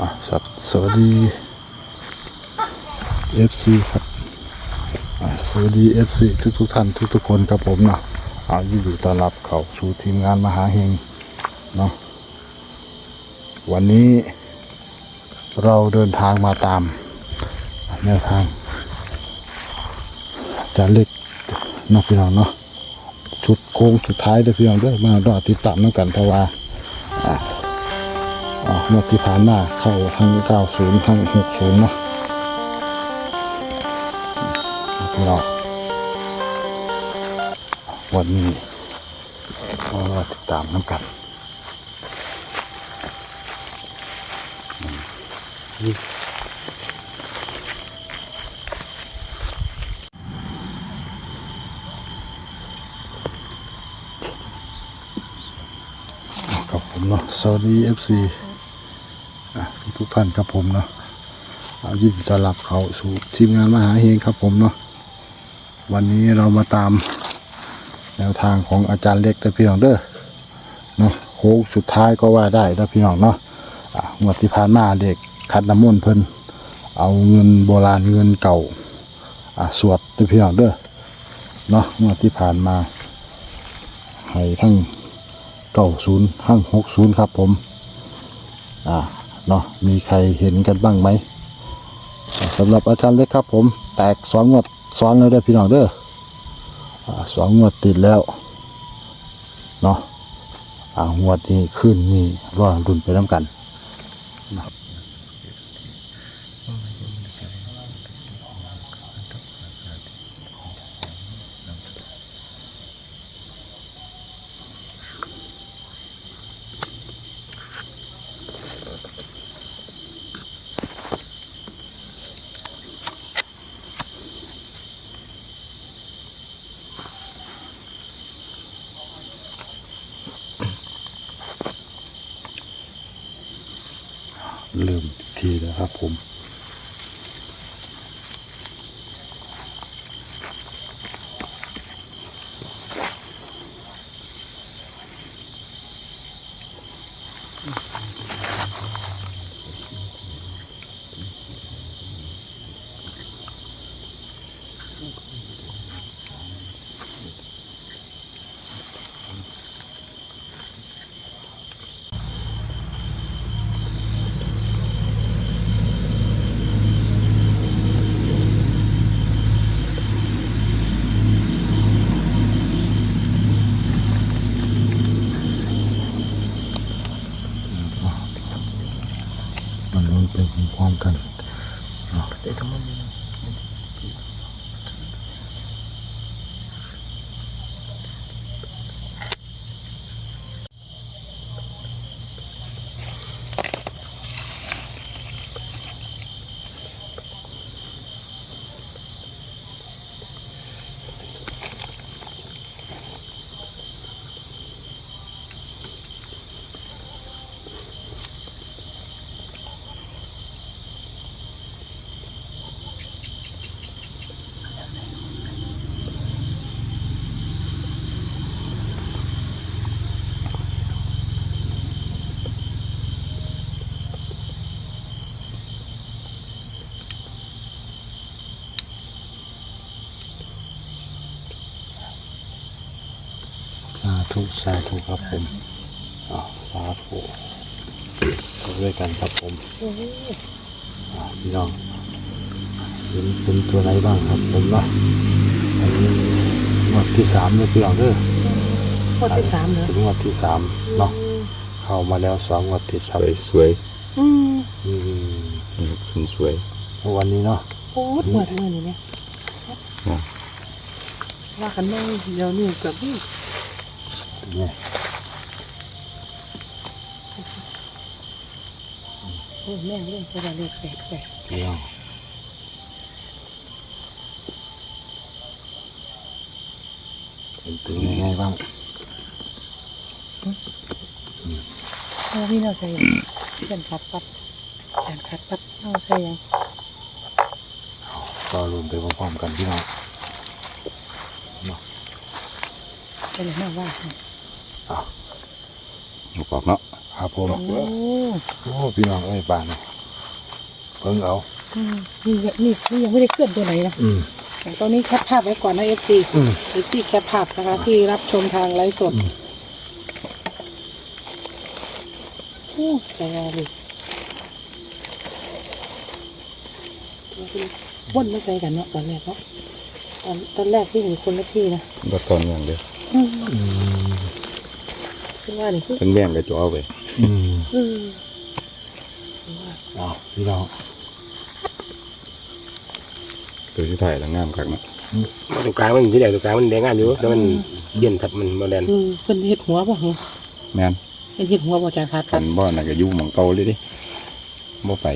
อะสวสวัสดี FC ครับอะสวัสดี FC ทุกทุกท่านทุกทุกคนครับผมเนาะเอายินดีต้อนรับเข้าสู่ทีมงานมหาเฮงเนาะวันนี้เราเดินทางมาตามแนวทางจารย์เล็กนาะพี่น้องเนาะชุดโค้งสุดท้ายเด้อพี่น้องเด้อมารอติดตามน้ำกันเพราะว่า งวดที่ผ่านมาเข้าทั้ง 90 ทั้ง 60 เนาะเราวันนี้เราติดตามน้ำกันอืมครับผมเนาะสวัสดี FC อะ ทุกท่านครับผมเนาะเอายินดีต้อนรับเขาสู่ทีมงานมหาเฮงครับผมเนาะวันนี้เรามาตามแนวทางของอาจารย์เล็กแต่พี่น้องเด้อเนาะโค้งสุดท้ายก็ว่าได้แต่พี่น้องเนาะอะงวดที่ผ่านมาเด็กคัดน้ำมนต์เพิ่นเอาเงินโบราณเงินเก่าอะสวดแต่พี่น้องเด้อเนาะงวดที่ผ่านมาให้ทั้งเก้าศูนย์ทั้งหกศูนย์ครับผม อ่า เนาะมีใครเห็นกันบ้างไหมสำสำหรับอาจารย์เล็กครับผมแตกสองงวดซ้อนเลยเด้อพี่น้องเด้อสองงวดติดแล้วเนาะงวดนี้ขึ้นมีรอดุนไปน้ำกัน ริ่มทีแล้วครับผม มันลุ้นไปพร้อมๆกัน เนาะสาธุสาธุครับผมอ่าสาธุเอาด้วยกันครับผมอ่าพี่น้องเห็นเป็นตัวไหนบ้างครับผมเนาะอันนี้งวดที่สามเลยพี่น้องเด้อข้อที่สามเหรอถึงงวดที่สามเนาะเข้ามาแล้วสองงวดติดครับสวยสวยอืมอืมคุณสวยวันนี้เนาะโคตรเหมือนเมื่อนี่เนี่ยว่ากันไม่เดี๋ยวนี้เกือบ นี่เนี่ยโอ้แม่งเรื่องจะได้เลขแปลกแปลกพี่น้องเป็นยังไงบ้างเพราะพี่เราใส่กันขัดปัดกันขัดปัดเอาใส่ยังก็รวมไปพร้อมๆกันพี่น้องไปเลยแม่ว่า ให้ประกเนาะครับผมโอ้โอ้พี่น้องเอ้ยป่านนี่เพิ่งเอาอืมนี่นี่นี่ยังไม่ได้เคลื่อนตัวไหนนะอืมแต่ตอนนี้แคปภาพไว้ก่อนนะเอฟซีเอฟซีแคปภาพนะคะ ที่รับชมทางไลฟ์สดโอ้ใจร้อนเลยว่นไม่ใจกันเนาะตอนแรกเนาะตอนตอนแรกที่มีคนละที่นะตอนอย่างเดียว ว่านี่คือเป็นแม่งก็จะเอาไปอืมอืมเอาพี่น้องตัวที่ถ่ายแล้วงามคักเนาะตรงกลางมันที่แรกตรงกลางมันแดงงานอยู่แล้วมันเย็นทัดมันมาแดนคือเป็นเห็ดหัวป่ะเหรอแม่นเป็นเห็ดหัวป่ะจานขาดกักันนบ่น่ะก็อยู่หม่องเก่าเลยดิบ่ไป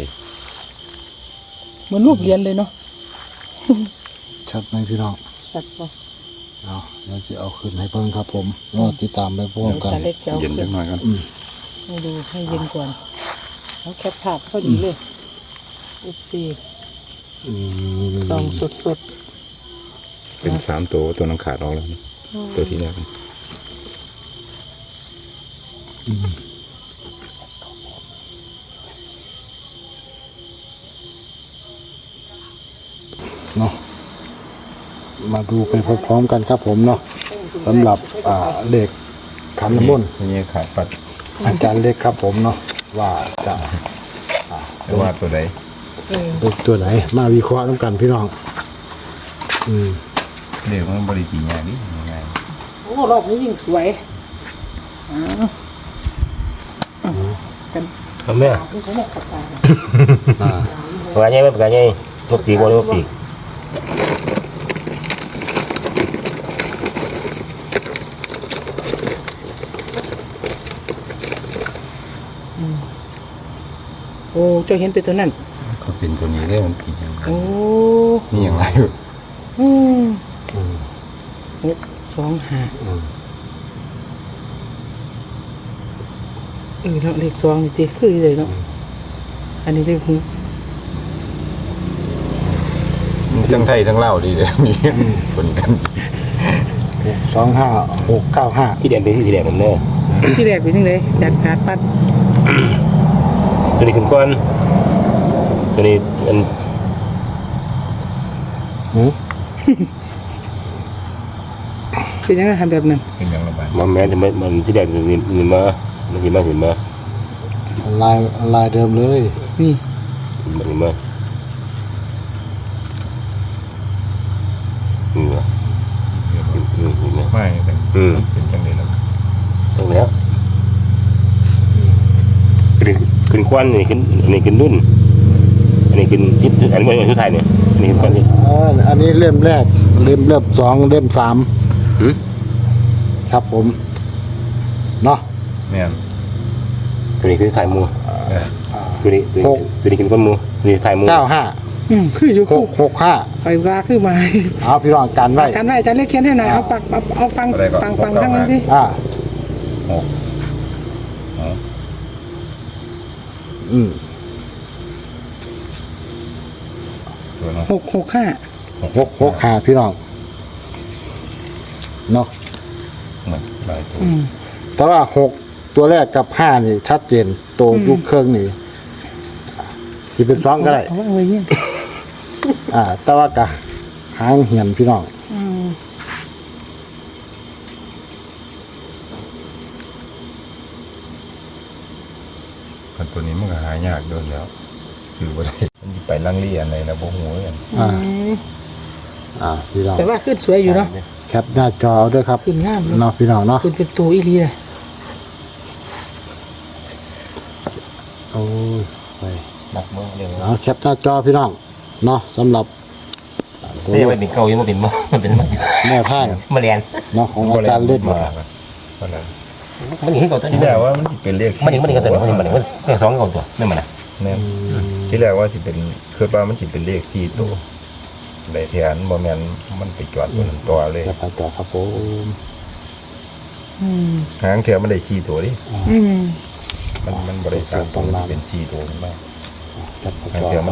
เหมือนรูปเรียนเลยเนาะชัดไหมพี่น้องสัตว์ป่ะ เอาเราจะเอาขึ้นให้เพิ่งครับผมรอติดตามไปพร้อมกันจานเล็กเจ้าเย็นขึ้จันงหน่อยกันอืมให้ดูให้เย็นก่อนแล้วแคปภาพพอดีเลยเอฟซีอืมซองสดสดเป็นสามตัวตัวน้ำขาดออกแล้วนะตัวที่แรกเนา มาดูไปพร้อมๆกันครับผมเนาะสำหรับอ่าเลขขันน้ำมนต์นี่ขาดปัดอาจารย์เล็กครับผมเนาะว่าจะแต่ว่าตัวใดเออเลขตัวไหน มาวิเคราะห์น้ำกันพี่น้อง อืมเรียกมันบ่ได้ตีง่ายดิง่ายโอ้รอบนี้ยิ่งสวยอ้าวอะกันทำแม่ที่เขาบอกกับตาอ่าปากกาใหญ่ไหมปากกาใหญ่ลูกปีกบ่ลูกปีก อ้เจ้าเห็นเป็นตัวนั่นเขาเป็นตัวนี้ได้มันปีอย่างโอ้นี่อย่างไรอืมอืมหกสองห้าอืมเออแล้วเลขสองนี่ตีคือเลยเนาะอันนี้เลขหกทั้งไทยทั้งลาวดีเลยมีคนกันหกสองห้าหกเก้าห้าที่แดงเป็นที่แดงผมเนอะที่แรกเป็นยังไงจัดขาดปัด ตัวนี้ขึ้นก้อนตัวนี้มันหืมเป็นยังไงทำแบบนั้นเป็นอย่างระบายมันแม้จะไม่มันที่แดงมันมันมามันที่มาถึงมาลายลายเดิมเลยนี่มันถึงมาอืมอืมอืมไม่แต่อืมเป็นจังได๋ล่ะตรงแล้วขึ้น ควันนี่ขึ้นอันนี้ขึ้นรุ่นอันนี้ขึ้นทิศอันนี้เป็นชุดไทยเนี่ยอันนี้ขึ้นควันที่อ่าอันนี้เล่มแรก เล่มเล่มสองเล่มสามหืมครับผมเนาะแม่นตัวนี้คือไทยมูตัวนี้ตัวนี้ตัวนี้ขึ้นควันมูตัวนี้ไทยมูเก้าห้าอืมคืออยู่หคู่กหกห้าไฟว่าคือมาเอาพี่น้องกันไว้กันไว้อาจารย์เล็กเขียนให้หน่อยเอาปักเอาเอาฟังฟังฟังทั้งนั้นสิอ่าหกหก อืมตัวเนาะหกหกห้าหกหกห้าพี่น้องเนาะเหมือนหลายตัวอืมแต่ว่าหกตัวแรกกับห้านี่ ชัดเจนตัวอืมลูกเครื่องนี่ที่เป็นสองก็ได้ เอาไว้เอาไว้เนี่ยอ่า แต่ว่ากะหางเหียนพี่น้อง อืม คัน ตัวนี้มันก็หายากโดนแล้วชื่อบ่ได้มันสิไปลังเลียนอะไรนะบ่ฮู้เลยอ่าอ่าพี่น้องแต่ว่าขึ้นสวยอยู่เนาะแคปหน้าจอเอาด้วยครับขึ้นงามเนาะพี่น้องเนาะขึ้นเป็นตัวอีเลียโอ้ยไปนักเมืองเร็วเอาแคปหน้าจอพี่น้องเนาะสำหรับตัวไม่เลไม่ขเป็นเก่ายังไม่เป็นมามันเป็นมาแม่ท่านมาเรียนเนาะของอาจารย์เล็กมาเพราะนั้น มันเห็นก่อนตัวที่นี้แรกว่ามันสิเป็นเลขมันเห็นมันเห็นก่อนตัวมันเห็นมันเห็นมันเห็นสองก่อนตัวไม่มันนะแม่นที่แรกว่าสิเป็นคิดว่ามันสิเป็นเลข4ตัวได้แทนบ่แม่นมันไปจอดบนนั้นตัวเลยแคปหน้าจอครับผมอืมหางแถวมันได้4ตัวดิอืมมันมันบ่ได้สามตัวมันสิเป็น4ตัวขึ้นมาแคปหน้าหางจอแถวมัน